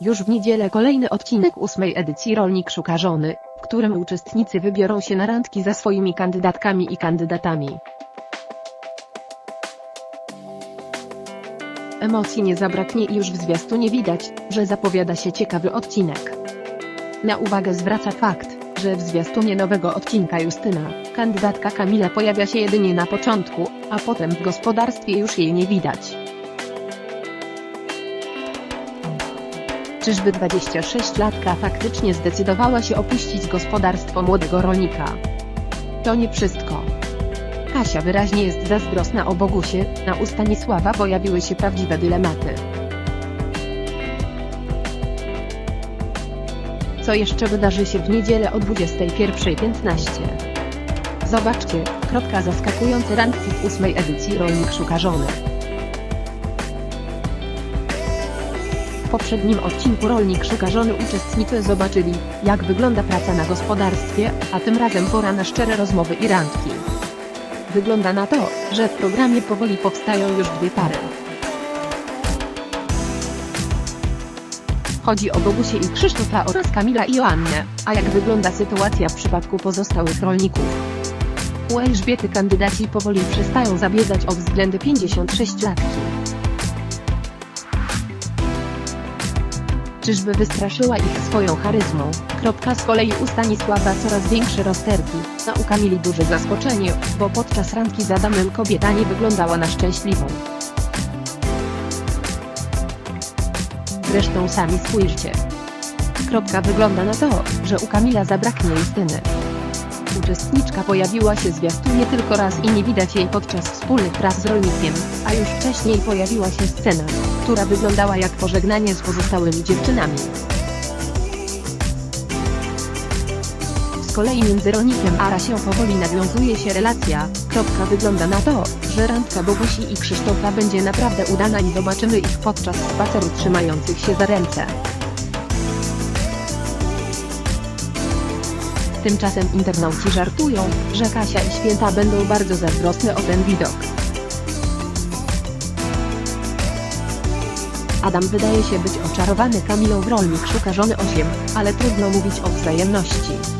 Już w niedzielę kolejny odcinek ósmej edycji Rolnik Szuka Żony, w którym uczestnicy wybiorą się na randki za swoimi kandydatkami i kandydatami. Emocji nie zabraknie i już w zwiastunie widać, że zapowiada się ciekawy odcinek. Na uwagę zwraca fakt, że w zwiastunie nowego odcinka Justyna, kandydatka Kamila pojawia się jedynie na początku, a potem w gospodarstwie już jej nie widać. Czyżby 26-latka faktycznie zdecydowała się opuścić gospodarstwo młodego rolnika? To nie wszystko. Kasia wyraźnie jest zazdrosna o Bogusie, na u Stanisława pojawiły się prawdziwe dylematy. Co jeszcze wydarzy się w niedzielę o 21.15? Zobaczcie, kropka zaskakujące randki w ósmej edycji Rolnik Szuka Żony. W poprzednim odcinku Rolnik Szuka Żony uczestnicy zobaczyli, jak wygląda praca na gospodarstwie, a tym razem pora na szczere rozmowy i randki. Wygląda na to, że w programie powoli powstają już dwie pary. Chodzi o Bogusię i Krzysztofa oraz Kamila i Joannę, a jak wygląda sytuacja w przypadku pozostałych rolników? U Elżbiety kandydaci powoli przestają zabiegać o względy 56-latki. Czyżby wystraszyła ich swoją charyzmą? Kropka z kolei u Stanisława coraz większe rozterki, a u Kamili duże zaskoczenie, bo podczas randki z Adamem kobieta nie wyglądała na szczęśliwą. Zresztą sami spójrzcie. Kropka wygląda na to, że u Kamila zabraknie Justyny. Uczestniczka pojawiła się zwiastunie tylko raz i nie widać jej podczas wspólnych prac z rolnikiem, a już wcześniej pojawiła się scena, która wyglądała jak pożegnanie z pozostałymi dziewczynami. Z kolei między rolnikiem a Rasią powoli nawiązuje się relacja, kropka wygląda na to, że randka Bogusi i Krzysztofa będzie naprawdę udana i zobaczymy ich podczas spaceru trzymających się za ręce. Tymczasem internauci żartują, że Kasia i Święta będą bardzo zazdrosne o ten widok. Adam wydaje się być oczarowany Kamilą w rolnik szuka żony 8, ale trudno mówić o wzajemności.